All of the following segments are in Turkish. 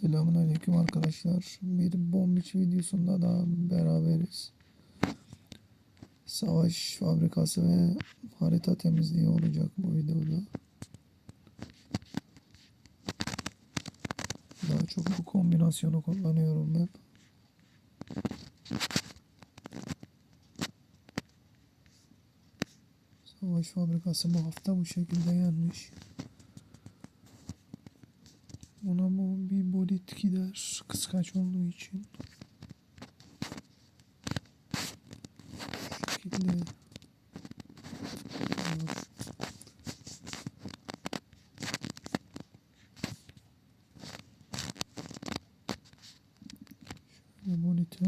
Selamun Aleyküm arkadaşlar. Bir bombiç videosunda daha beraberiz. Savaş fabrikası ve harita temizliği olacak bu videoda. Daha çok bu kombinasyonu kullanıyorum ben. Savaş fabrikası bu hafta bu şekilde gelmiş. Buna bu bolit gider kıskaç olduğu için. Şu şekilde. Şöyle boliti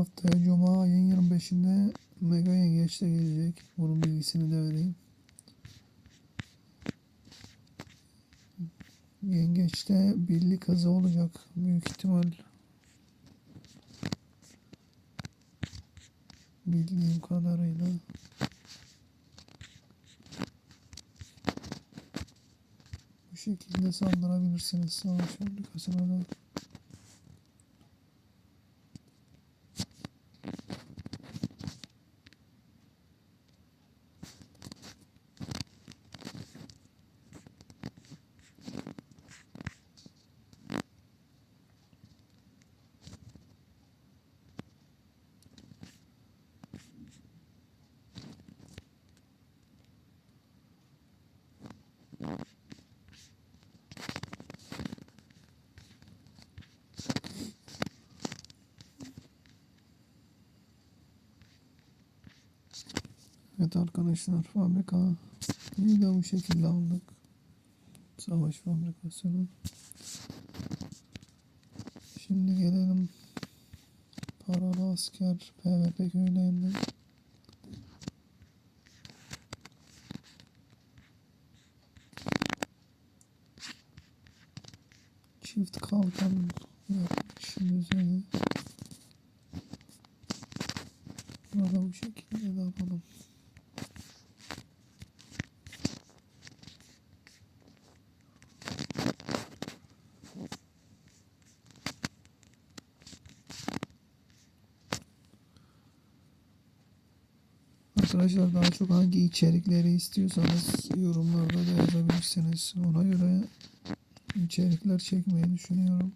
Haftaya Cuma ayın 25'inde Mega Yengeç de gelecek. Bunun bilgisini de vereyim. Yengeç'te birlik hızı olacak. Büyük ihtimal. Bildiğim kadarıyla. Bu şekilde saldırabilirsiniz savaş fabrikasına da. Evet arkadaşlar fabrika de bu şekilde aldık. Savaş fabrikasını. Şimdi gelelim paralı asker PvP köylerine. Çift kalkan yapmışım üzerine. Burada bu şekilde de yapalım. Arkadaşlar daha çok hangi içerikleri istiyorsanız yorumlarda da yazabilirsiniz. Ona göre içerikler çekmeyi düşünüyorum.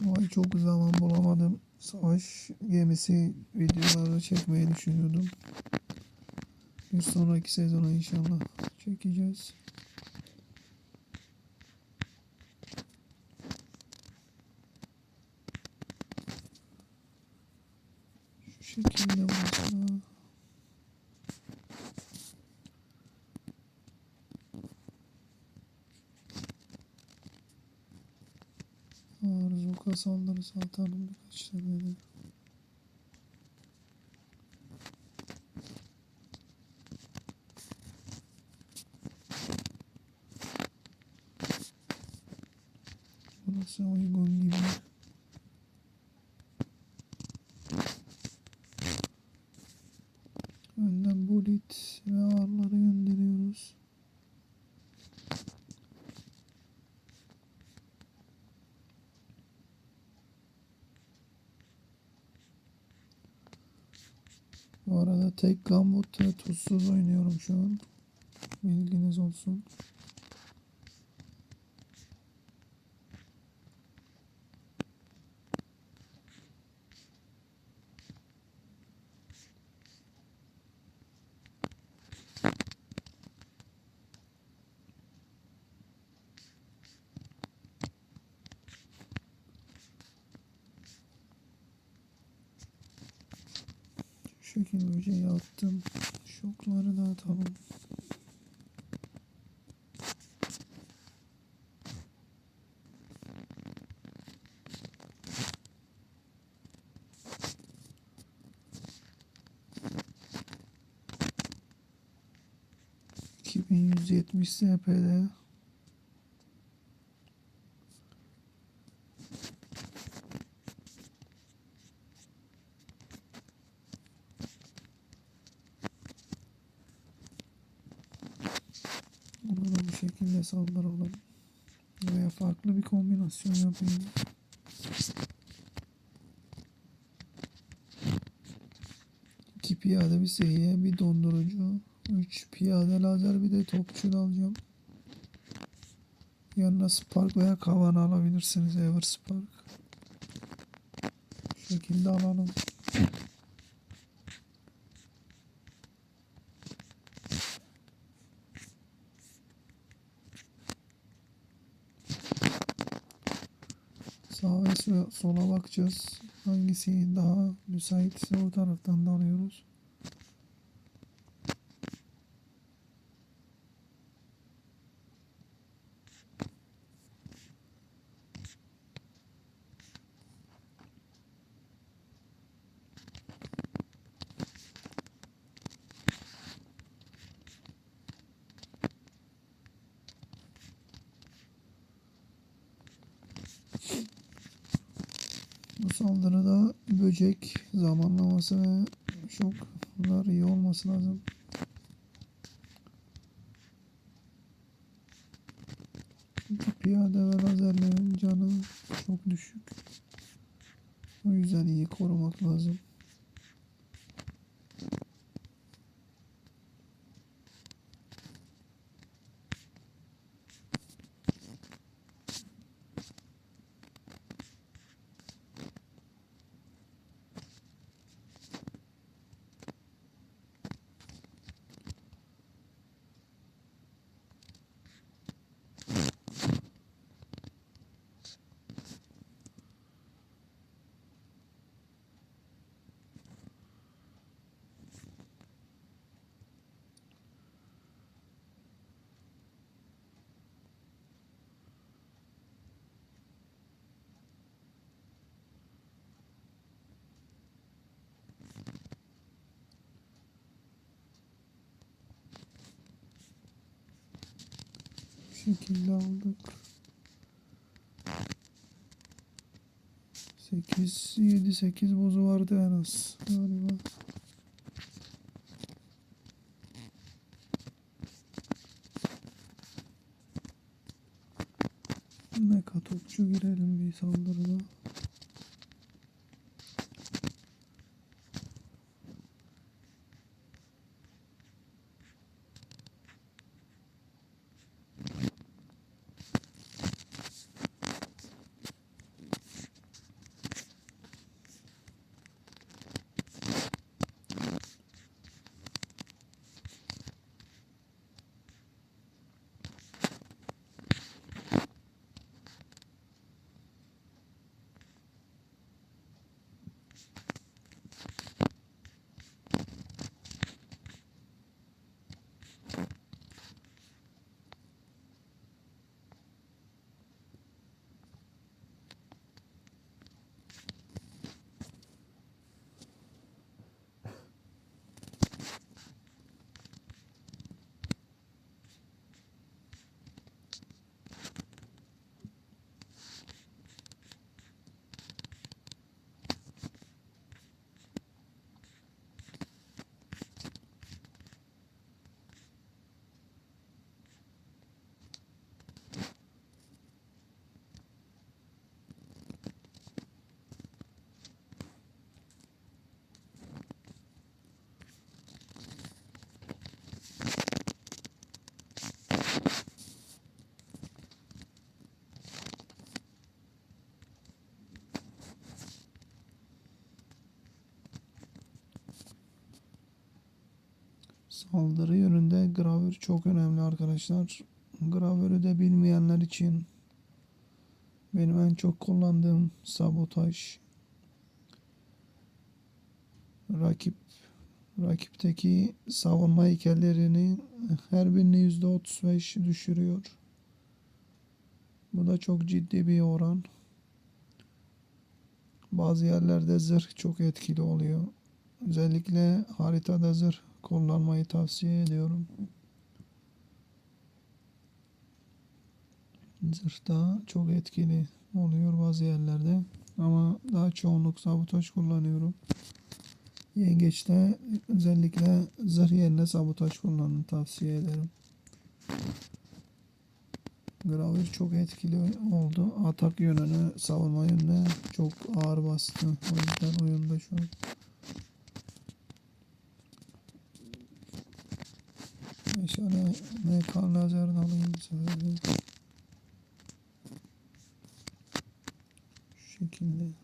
Vay çok zaman bulamadım. Savaş gemisi videoları çekmeyi düşünüyordum. Bir sonraki sezona inşallah çekeceğiz. Şu şekilde olsa. Arzuka saldırısı atalım birkaç tane de. Tek gambut ve tuzsuz oynuyorum şu an. Bilginiz olsun. ...2170 SP'de... Da bu şekilde saldıralım. Veya farklı bir kombinasyon yapayım. İki piyade bir sehiye, bir dondurucu. Üç piyade lazer topçu da alacağım. Yanına Spark veya Kavan alabilirsiniz. Ever Spark. Bu şekilde alalım. Sağa ve so- sola bakacağız. Hangisi daha müsaitse o taraftan da alıyoruz. Bu saldırıda böcek zamanlaması ve şoklar iyi olması lazım. Çünkü piyade ve lazerlerin canı çok düşük. O yüzden iyi korumak lazım. Şekilde aldık. 8 7 8 bozu vardı en az galiba. Meka topçu girelim bir saldırıda. Saldırı yönünde gravür çok önemli arkadaşlar. Gravürü de bilmeyenler için benim en çok kullandığım sabotaj. Rakip rakipteki savunma heykellerini her birini %35 düşürüyor. Bu da çok ciddi bir oran. Bazı yerlerde zırh çok etkili oluyor. Özellikle haritada zırh kullanmayı tavsiye ediyorum. Zırh da çok etkili oluyor bazı yerlerde. Ama daha çoğunluk sabotaj kullanıyorum. Yengeçte özellikle zırh yerine sabotaj kullanın tavsiye ederim. Gravir çok etkili oldu. Atak yönüne, savunma yönüne çok ağır bastı. O yüzden oyunda şu an. Meşale MK lazerini alayım. Şu şekilde.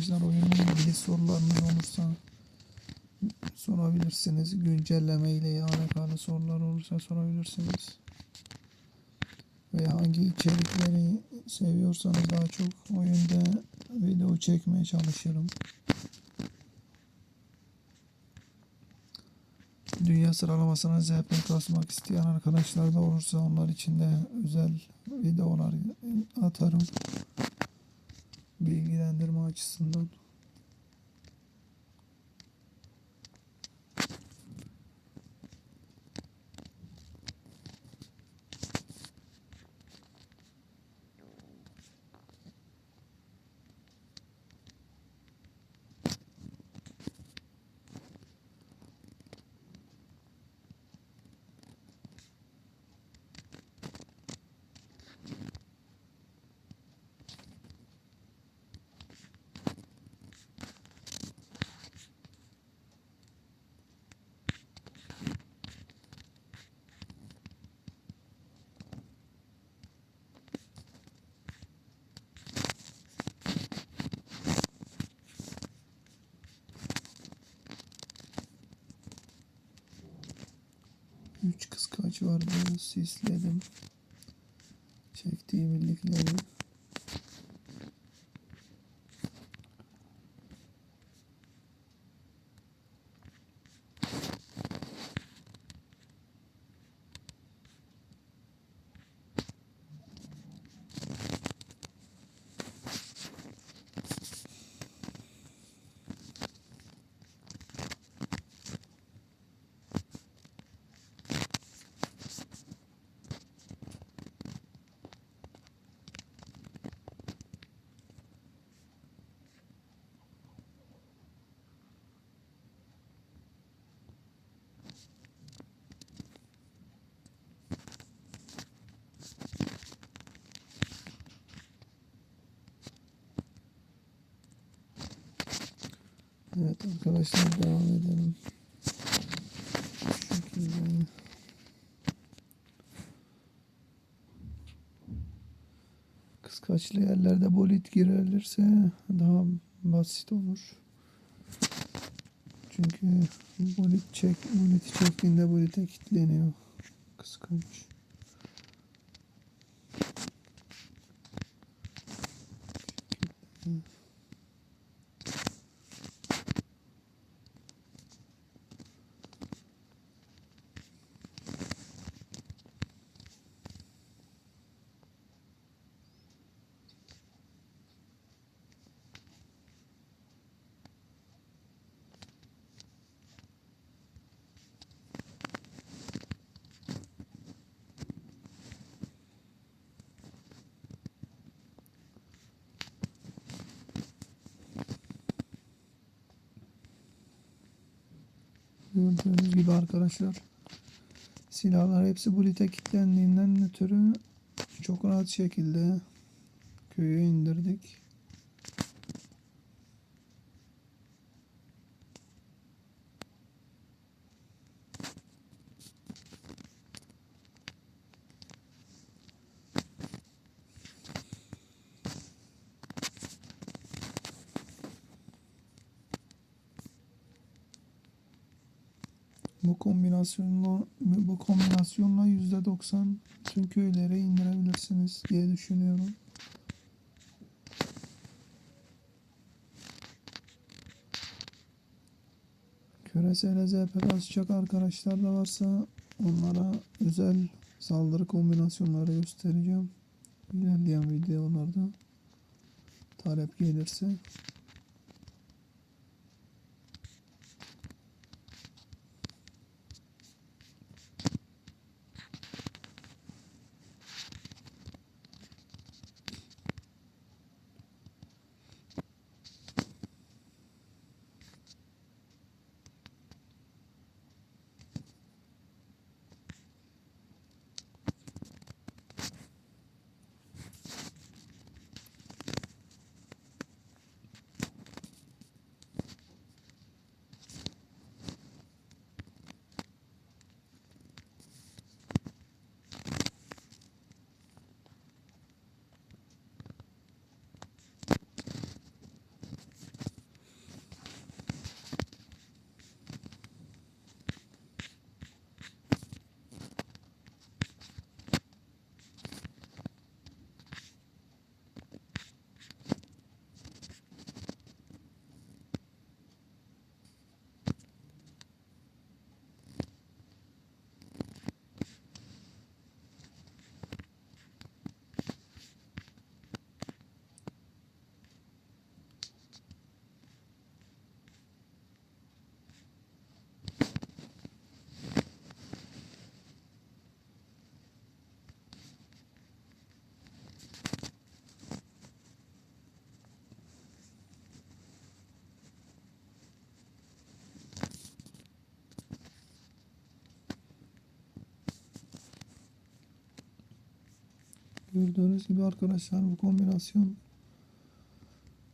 Arkadaşlar oyunla ilgili sorularınız olursa sorabilirsiniz. Güncelleme ile alakalı sorular olursa sorabilirsiniz. Ve hangi içerikleri seviyorsanız daha çok oyunda video çekmeye çalışırım. Dünya sıralamasına ZP kasmak isteyen arkadaşlar da olursa onlar için de özel videolar atarım açısından. Üç kıskaç vardı. Sisledim. Çektiği birlikleri. Evet arkadaşlar devam edelim. Kıskaçlı yerlerde bolit girerlerse daha basit olur. Çünkü bolit çek, boliti çektiğinde bolite kilitleniyor. Kıskanç. Gördüğünüz gibi arkadaşlar Silahlar hepsi bulite kilitlendiğinden ötürü çok rahat şekilde köye indirdik. Bu kombinasyonla bu kombinasyonla %90 tüm köylere indirebilirsiniz diye düşünüyorum. Küresel ZP kasacak arkadaşlar da varsa onlara özel saldırı kombinasyonları göstereceğim. İlerleyen videolarda talep gelirse. Gördüğünüz gibi arkadaşlar bu kombinasyon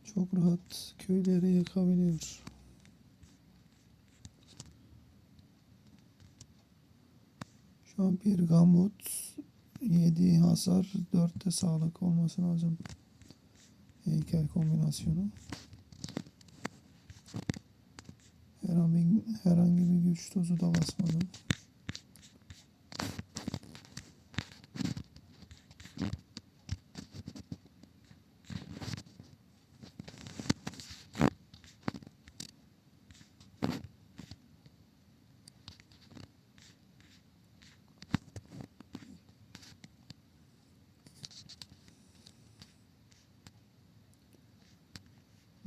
çok rahat köyleri yakabiliyor. Şu an bir gambut 7 hasar 4 de sağlık olması lazım. Heykel kombinasyonu. Herhangi, herhangi bir güç tozu da basmadım.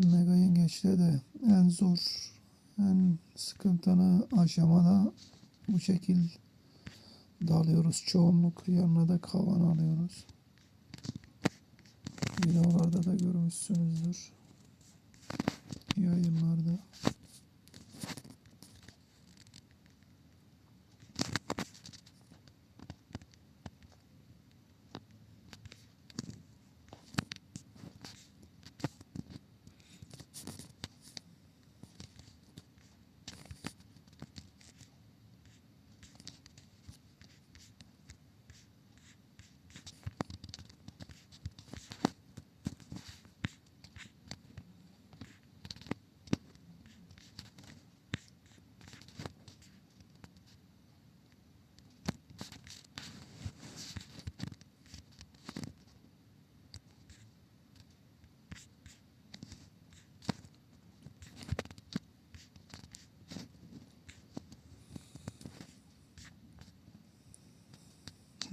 Mega yengeçte de en zor, en sıkıntılı aşamada bu şekil dalıyoruz. Çoğunluk yanına da kavan alıyoruz. Videolarda da görmüşsünüzdür. Yayınlarda.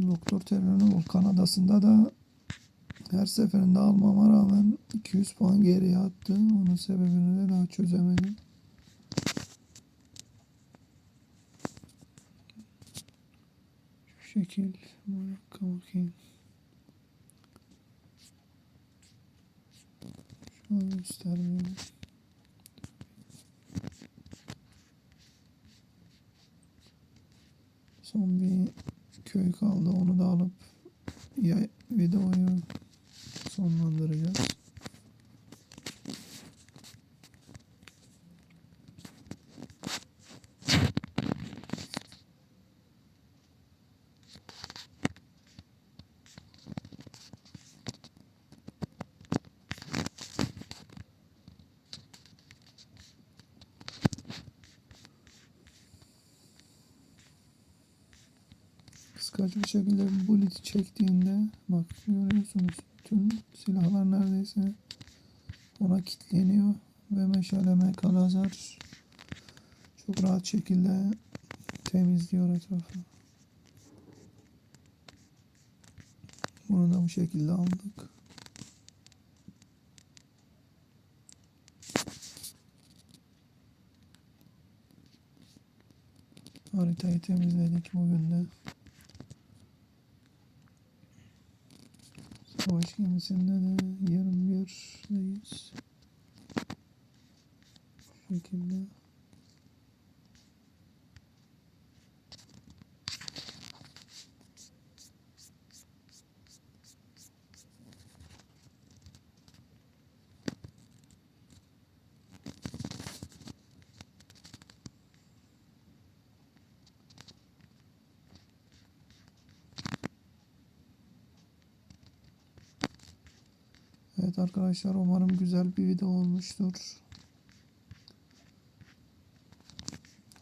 Doktor Terör'ün Volkan Adası'nda da her seferinde almama rağmen 200 puan geriye attı. Onun sebebini de daha çözemedim. Şu şekil. Marka bakayım. Şu an göstermiyor. Son bir köy kaldı. Onu da alıp ya videoyu sonlandıracağız. Bir şekilde bullet çektiğinde bak görüyorsunuz bütün silahlar neredeyse ona kilitleniyor ve meşaleme kalazar çok rahat şekilde temizliyor etrafı. Bunu da bu şekilde aldık. Haritayı temizledik bugün de. Savaş gemisinde de 21'deyiz. Şu şekilde. Arkadaşlar umarım güzel bir video olmuştur.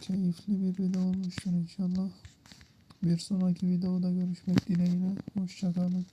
Keyifli bir video olmuştur inşallah. Bir sonraki videoda görüşmek dileğiyle. Hoşçakalın.